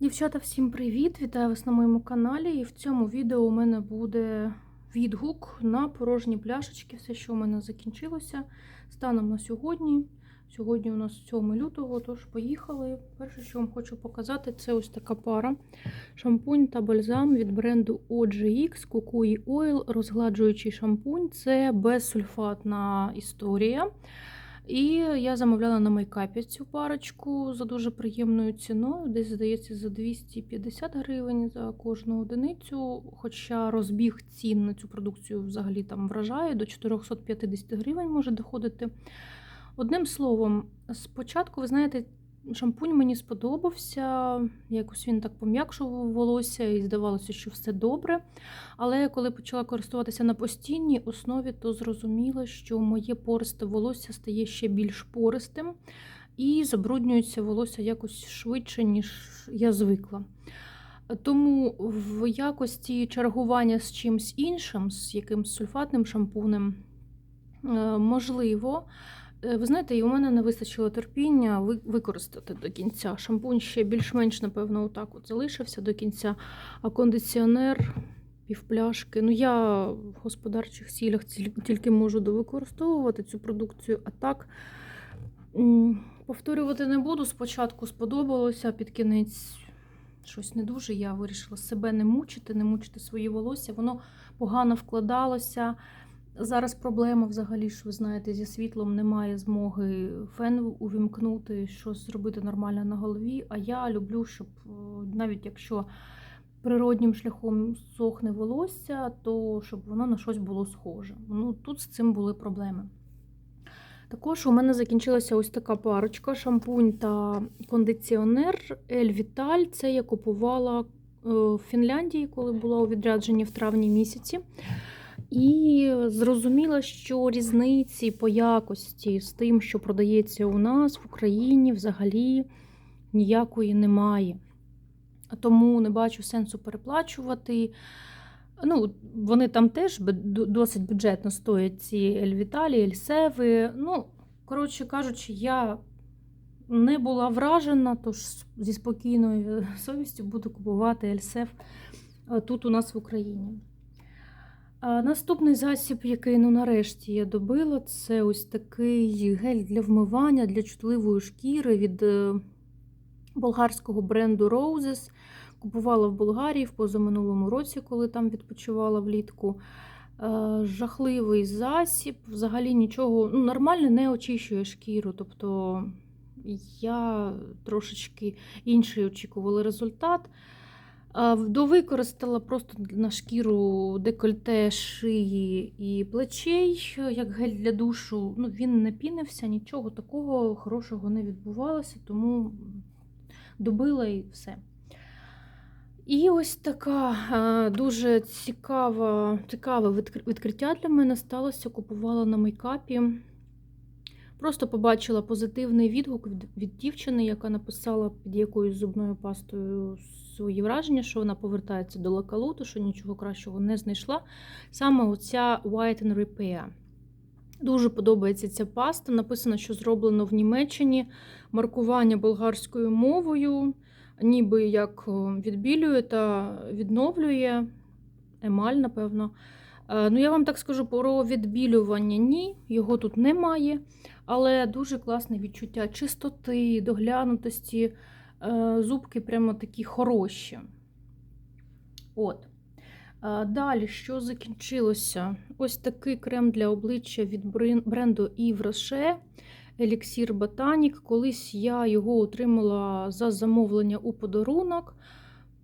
Дівчата, всім привіт! Вітаю вас на моєму каналі. І в цьому відео у мене буде відгук на порожні пляшечки. Все, що у мене закінчилося станом на сьогодні. Сьогодні у нас 7 лютого, тож поїхали. Перше, що вам хочу показати, це ось така пара. Шампунь та бальзам від бренду OGX Kukui Oil, розгладжуючий шампунь. Це безсульфатна історія. І я замовляла на майкапі цю парочку за дуже приємною ціною. Десь, здається, за 250 гривень за кожну одиницю. Хоча розбіг цін на цю продукцію взагалі там вражає, до 450 гривень може доходити. Одним словом, спочатку, ви знаєте, шампунь мені сподобався. Якось він так пом'якшував волосся і здавалося, що все добре. Але коли почала користуватися на постійній основі, то зрозуміла, що моє пористе волосся стає ще більш пористим і забруднюється волосся якось швидше, ніж я звикла. Тому в якості чергування з чимсь іншим, з якимсь сульфатним шампунем, е, можливо. Е, Ви знаєте, і у мене не вистачило терпіння використати до кінця. Шампунь ще більш-менш, напевно, отак от залишився до кінця, а кондиціонер півпляшки. Ну, я в господарчих цілях тільки можу довикористовувати цю продукцію, а так повторювати не буду. Спочатку сподобалося, під кінець щось не дуже. Я вирішила себе не мучити, не мучити свої волосся. Воно погано вкладалося. Зараз проблема взагалі, що ви знаєте, зі світлом немає змоги фен увімкнути, щось зробити нормально на голові. А я люблю, щоб е, навіть якщо природнім шляхом сохне волосся, то щоб воно на щось було схоже. Ну тут з цим були проблеми. Також у мене закінчилася ось така парочка: шампунь та кондиціонер Ель Віталь. Це я купувала е, в Фінляндії, коли була у відрядженні в травні місяці. І зрозуміла, що різниці по якості з тим, що продається у нас в Україні, взагалі ніякої немає. Тому не бачу сенсу переплачувати. Ну, вони там теж досить бюджетно стоять ці Ельвіталі, Ельсеви. Ну, коротше кажучи, я не була вражена, тож зі спокійною совістю буду купувати Ельсев е, тут у нас в Україні. А Наступний засіб, який ну нарешті я добила, це ось такий гель для вмивання для чутливої шкіри від е, болгарського бренду Roses. Купувала в Болгарії в позаминулому році, коли там відпочивала влітку. Е, Жахливий засіб, взагалі нічого, ну, нормально не очищує шкіру. Тобто я трошечки інший очікувала результат. Довикористала просто на шкіру декольте, шиї і плечей, як гель для душу. Ну, він не пінився, нічого такого хорошого не відбувалося, тому добила і все. І ось така дуже цікава, цікаве відкриття для мене сталося. Купувала на мейкапі. Просто побачила позитивний відгук від, дівчини, яка написала під якоюсь зубною пастою свої враження, що вона повертається до лакалуту, що нічого кращого не знайшла. Саме оця White and Repair. Дуже подобається ця паста. Написано, що зроблено в Німеччині маркування болгарською мовою, ніби як відбілює та відновлює емаль, напевно. Е, Ну, я вам так скажу, про відбілювання ні, його тут немає, але дуже класне відчуття чистоти, доглянутості. Е, Зубки прямо такі хороші. От. Е, Далі, що закінчилося? Ось такий крем для обличчя від бренду Yves Rocher Еліксір Ботанік. Колись я його отримала за замовлення у подарунок.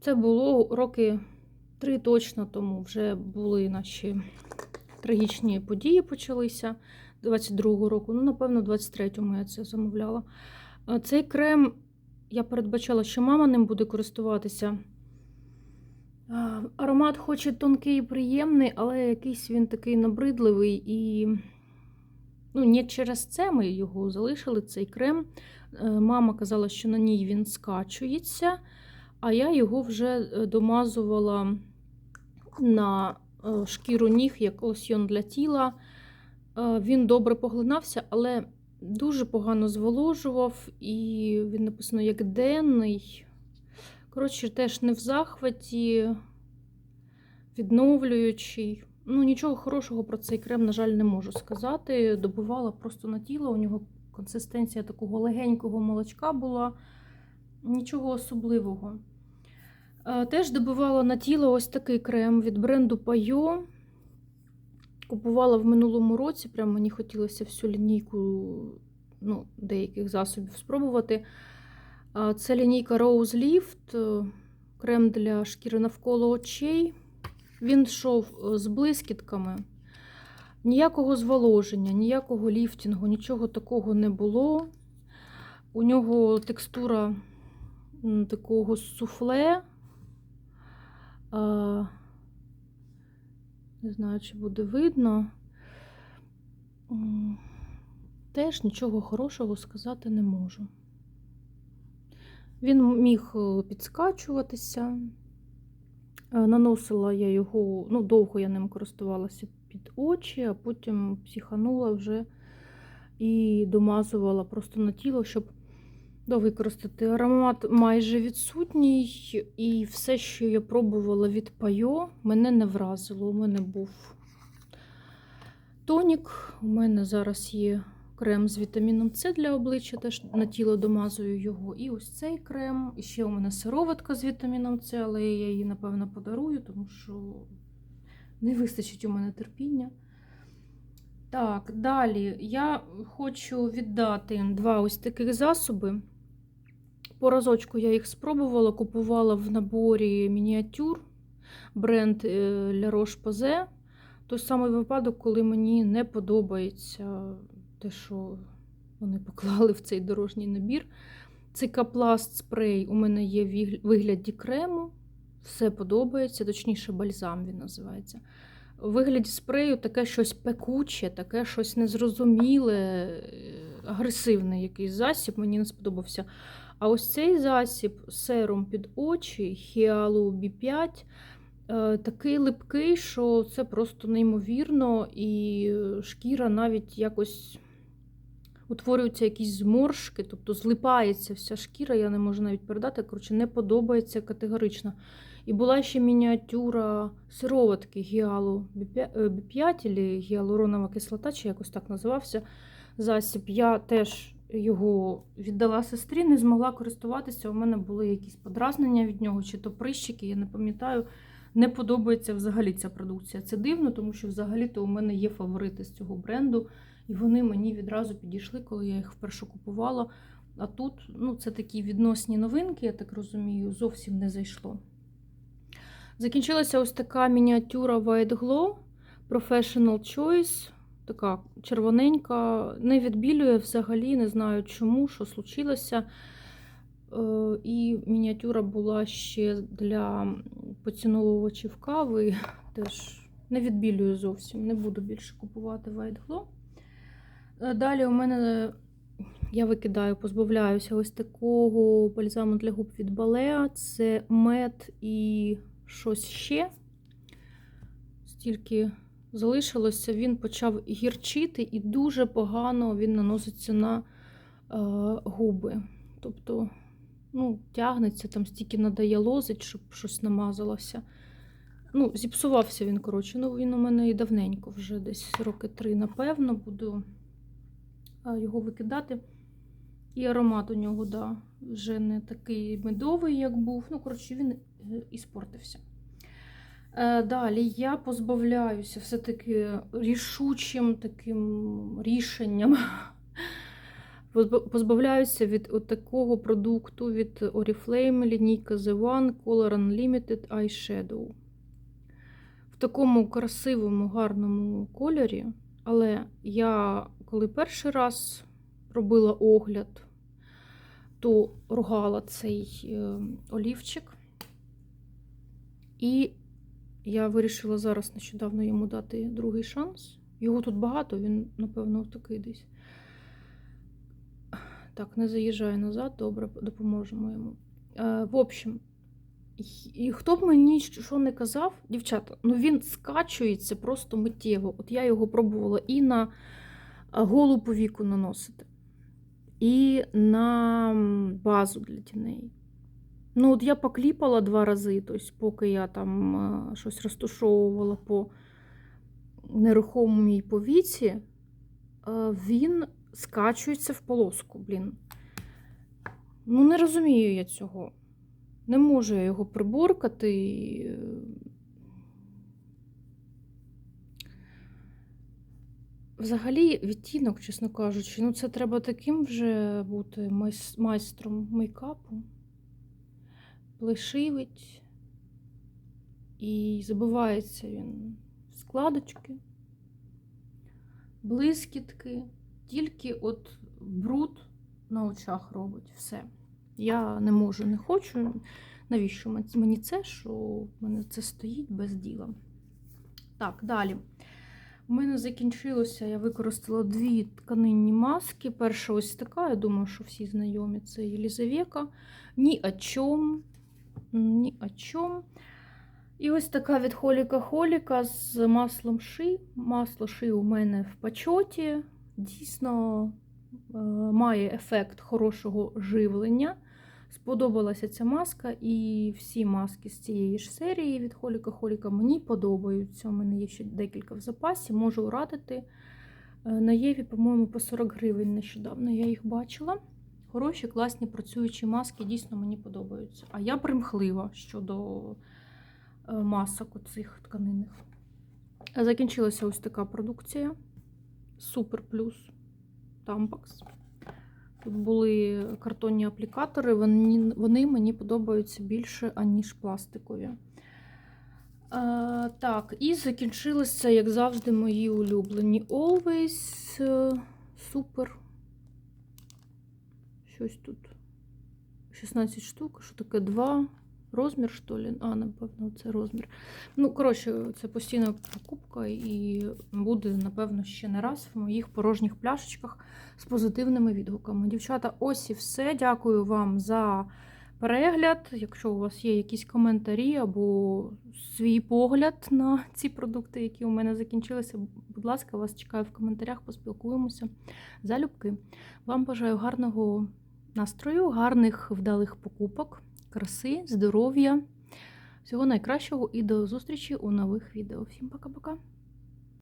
Це було роки три точно тому. Вже були наші трагічні події почалися 22-го року. Ну, напевно, 23-му я це замовляла. Е, Цей крем я передбачала, що мама ним буде користуватися. Аромат хоч і тонкий і приємний, але якийсь він такий набридливий і ну, не через це ми його залишили, цей крем. Е, Мама казала, що на ній він скачується, а я його вже е, домазувала на е, шкіру ніг як лосьйон для тіла. Е, Він добре поглинався, але дуже погано зволожував, і він написано як денний. Коротше, теж не в захваті, відновлюючий. Ну, нічого хорошого про цей крем, на жаль, не можу сказати. Добивала просто на тіло. У нього консистенція такого легенького молочка була. Нічого особливого. Е, Теж добивала на тіло ось такий крем від бренду Пайо. Купувала в минулому році, прям мені хотілося всю лінійку ну, деяких засобів спробувати. Це лінійка Rose Lift, е, крем для шкіри навколо очей. Він йшов е, з блискітками. Ніякого зволоження, ніякого ліфтінгу, нічого такого не було. У нього текстура такого суфле. Не знаю, чи буде видно. Теж нічого хорошого сказати не можу. Він міг е, підскачуватися. Е, Наносила я його, ну, довго я ним користувалася під очі, а потім психанула вже і домазувала просто на тіло, щоб довикористати. Аромат майже відсутній, і все, що я пробувала від Пайо, мене не вразило. У мене був тонік, у мене зараз є крем з вітаміном С для обличчя, теж на тіло домазую його. І ось цей крем. І ще у мене сироватка з вітаміном С, але я її, напевно, подарую, тому що не вистачить у мене терпіння. Так, далі я хочу віддати два ось таких засоби. По разочку я їх спробувала, купувала в наборі мініатюр бренд La Roche-Posay. Той самий випадок, коли мені не подобається те, що вони поклали в цей дорожній набір. Цикапласт спрей у мене є в вигляді крему. Все подобається, точніше, бальзам він називається. У вигляді спрею таке щось пекуче, таке щось незрозуміле, е, агресивний якийсь засіб, мені не сподобався. А ось цей засіб серум під очі, Хіалу B5, е, такий липкий, що це просто неймовірно, і шкіра навіть якось утворюються якісь зморшки, тобто злипається вся шкіра, я не можу навіть передати. Коротше, не подобається категорично. І була ще мініатюра сироватки гіалу B5 або гіалуронова кислота, чи якось так називався засіб. Я теж його віддала сестрі, не змогла користуватися. У мене були якісь подразнення від нього, чи то прищики, я не пам'ятаю. Не подобається взагалі ця продукція. Це дивно, тому що взагалі-то у мене є фаворити з цього бренду, і вони мені відразу підійшли, коли я їх вперше купувала. А тут ну, це такі відносні новинки, я так розумію, зовсім не зайшло. Закінчилася ось така мініатюра White Glow Professional Choice. Така червоненька, не відбілює взагалі, не знаю чому, що случилося. Е, І мініатюра була ще для поціновувачів кави. Теж не відбілюю зовсім, не буду більше купувати White Glow. Е, Далі у мене я викидаю, позбавляюся ось такого бальзаму для губ від Балеа. Це мед і щось ще. Стільки залишилося, він почав гірчити і дуже погано він наноситься на е, губи. Тобто, ну, тягнеться, там стільки надає лозить, щоб щось намазалося. Ну, зіпсувався він, коротше. Ну, він у мене і давненько, вже десь роки три, напевно, буду е, його викидати. І аромат у нього, да, вже не такий медовий, як був. Ну, коротше, він е, іспортився. Е, Далі я позбавляюся все-таки рішучим таким рішенням. Позбавляюся від такого продукту від Oriflame, лінійка The One Color Unlimited Eyeshadow. В такому красивому, гарному кольорі. Але я, коли перший раз робила огляд, то ругала цей е, олівчик. І я вирішила зараз нещодавно йому дати другий шанс. Його тут багато, він, напевно, такий десь. Так, не заїжджає назад, добре, допоможемо йому. Е, в общем, і- хто б мені що не казав, дівчата, ну він скачується просто миттєво. От я його пробувала і на е, голу повіку наносити, і на базу для тіней. Ну, от я покліпала два рази, тобто, поки я там е, щось розтушовувала по нерухомій повіці, е, він скачується в полоску, блін. Ну, не розумію я цього. Не можу я його приборкати. е, Взагалі, відтінок, чесно кажучи, ну це треба таким вже бути майстром мейкапу. Плешивить і забивається він в складочки, блискітки, тільки от бруд на очах робить все. Я не можу, не хочу. Навіщо мені це, що в мене це стоїть без діла? Так, далі. У мене закінчилося, я використала дві тканинні маски. Перша ось така, я думаю, що всі знайомі, це Єлізавека. Ні о чому. Ні о чому. І ось така від Холіка Холіка з маслом ши. Масло ши у мене в почоті. Дійсно е, має ефект хорошого живлення. Сподобалася ця маска, і всі маски з цієї ж серії від Холіка Холіка мені подобаються. У мене є ще декілька в запасі, можу радити. Е, На Єві, по-моєму, по 40 гривень нещодавно я їх бачила. Хороші, класні працюючі маски дійсно мені подобаються. А я примхлива щодо е, масок оцих тканинних. Закінчилася ось така продукція. Супер плюс Tampax. Тут були картонні аплікатори, вони, вони мені подобаються більше, аніж пластикові. Е, так, і закінчилися, як завжди, мої улюблені Always. Е, супер. Щось тут. 16 штук, що таке 2. Розмір, що ли? А, напевно, це розмір. Ну, коротше, це постійна покупка і буде, напевно, ще не раз в моїх порожніх пляшечках з позитивними відгуками. Дівчата, ось і все. Дякую вам за перегляд. Якщо у вас є якісь коментарі або свій погляд на ці продукти, які у мене закінчилися, будь ласка, вас чекаю в коментарях, поспілкуємося. Залюбки. Вам бажаю гарного настрою, гарних вдалих покупок, краси, здоров'я. Всього найкращого і до зустрічі у нових відео. Всім пока-пока!